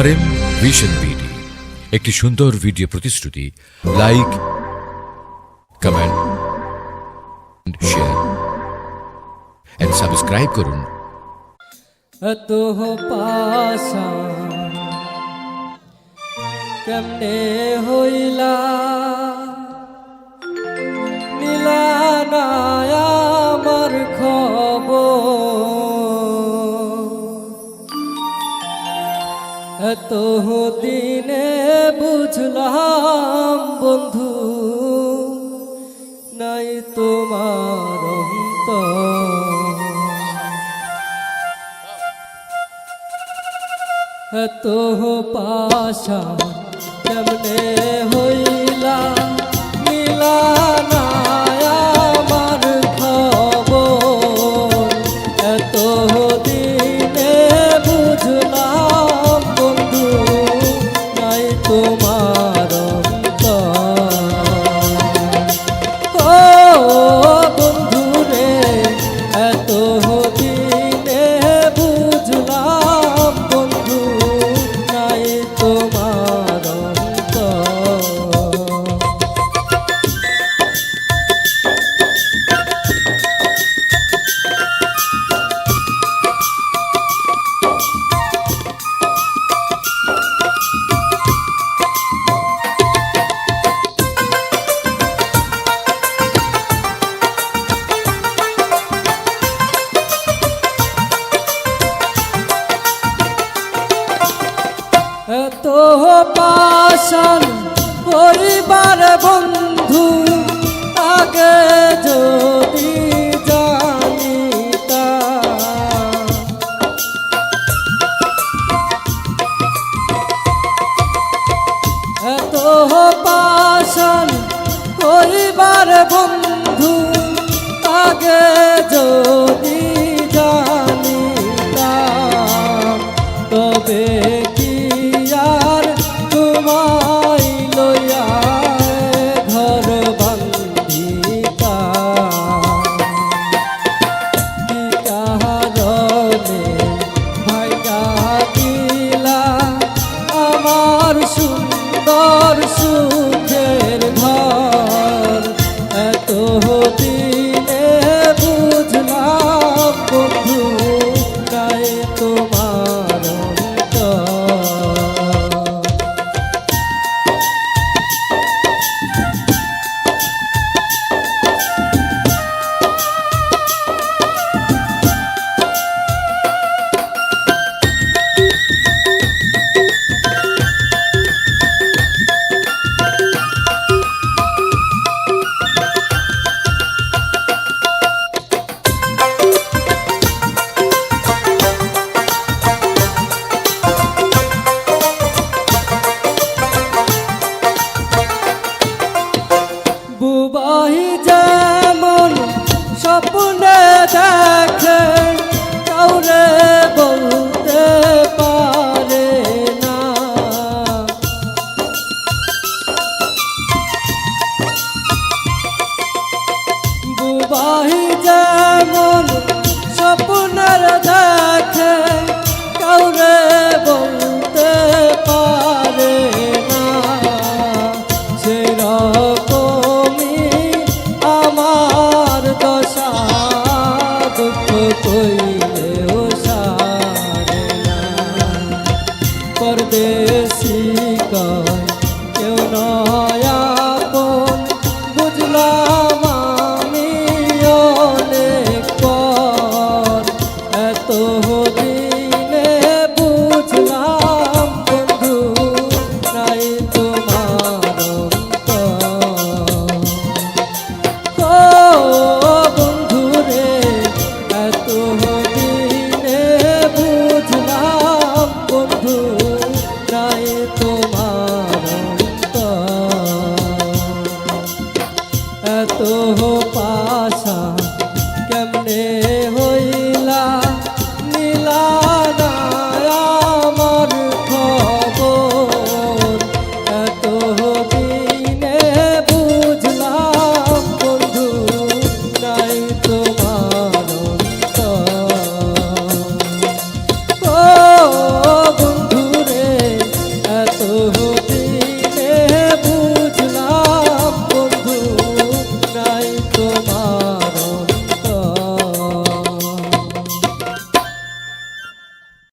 আর M vision BD একটি সুন্দর video প্রতিশ্রুতি like comment share and subscribe করুন। অতহ পাশা কেমনে হইলা এত দিনে বুঝলাম বন্ধু নাই তোমার এত পাশা কেমনে হইলা? নাই এত পাশান পরিবার বন্ধু আগে যদি জানিতা পরিবার বন্ধু আগে যদি সুন্দর সুখের ঘর। এত দিনে বুঝলাম বন্ধু তোমার দশা দুঃখ কইলেও এত পাশা কেমনে হইলা নীলা আমার খবর? এত দিনে বুঝলাম বন্ধু নাই তোমার